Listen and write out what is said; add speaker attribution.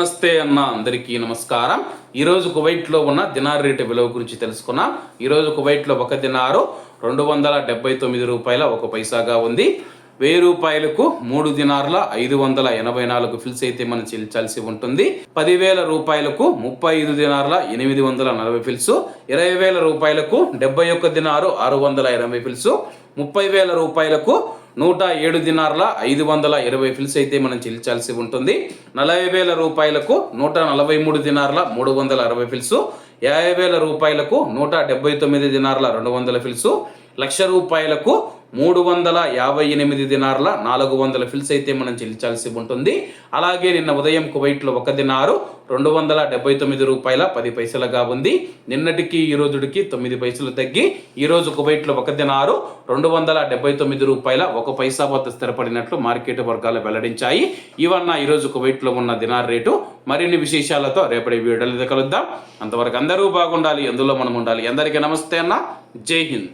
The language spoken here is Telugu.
Speaker 1: నమస్తే అన్న అందరికీ నమస్కారం. ఈరోజు కువైట్లో ఉన్న దినార్ రేటు విలువ గురించి తెలుసుకున్నాం. ఈరోజు కువైట్లో ఒక దినారు రెండు వందల డెబ్బై తొమ్మిది రూపాయల ఒక పైసాగా ఉంది. వెయ్యి రూపాయలకు మూడు దినార్ల ఐదు వందల ఎనభై నాలుగు ఫిల్స్ అయితే మనం చెల్లించాల్సి ఉంటుంది. పదివేల రూపాయలకు ముప్పై ఐదు దినార్ల ఎనిమిది వందల నలభై ఫిల్స్ ఇరవై వేల రూపాయలకు డెబ్బై ఒక్క దినారు ఆరు వందల ఎనభై ఫిల్స్ ముప్పై వేల రూపాయలకు నూట ఏడు దినార్ల ఐదు వందల ఇరవై ఫిల్స్ అయితే మనం చెల్లించాల్సి ఉంటుంది. నలభై వేల రూపాయలకు నూట నలభై మూడు దినార్ల మూడు వందల అరవై ఫిల్సు యాభై వేల రూపాయలకు నూట డెబ్బై తొమ్మిది దినార్ల రెండు వందల ఫిల్సు లక్ష రూపాయలకు మూడు వందల యాభై ఎనిమిది దినార్ల నాలుగు వందల ఫిల్స్ అయితే మనం చెల్లించాల్సి ఉంటుంది. అలాగే నిన్న ఉదయం కువైట్లో ఒక దినారు రెండు వందల డెబ్బై తొమ్మిది రూపాయల పది పైసలుగా ఉంది. నిన్నటికి ఈ రోజుడికి తొమ్మిది పైసలు తగ్గి ఈరోజు కువైట్లో ఒక దినారు రెండు వందల డెబ్బై తొమ్మిది రూపాయల ఒక పైసా వద్ద స్థిరపడినట్లు మార్కెట్ వర్గాలు వెల్లడించాయి. ఇవన్న ఈరోజు కువైట్లో ఉన్న దినార్ రేటు. మరిన్ని విశేషాలతో రేపటి వీడియోలు కలుద్దాం. అంతవరకు అందరూ బాగుండాలి అందులో మనం ఉండాలి. అందరికీ నమస్తే అన్న. జై హింద్.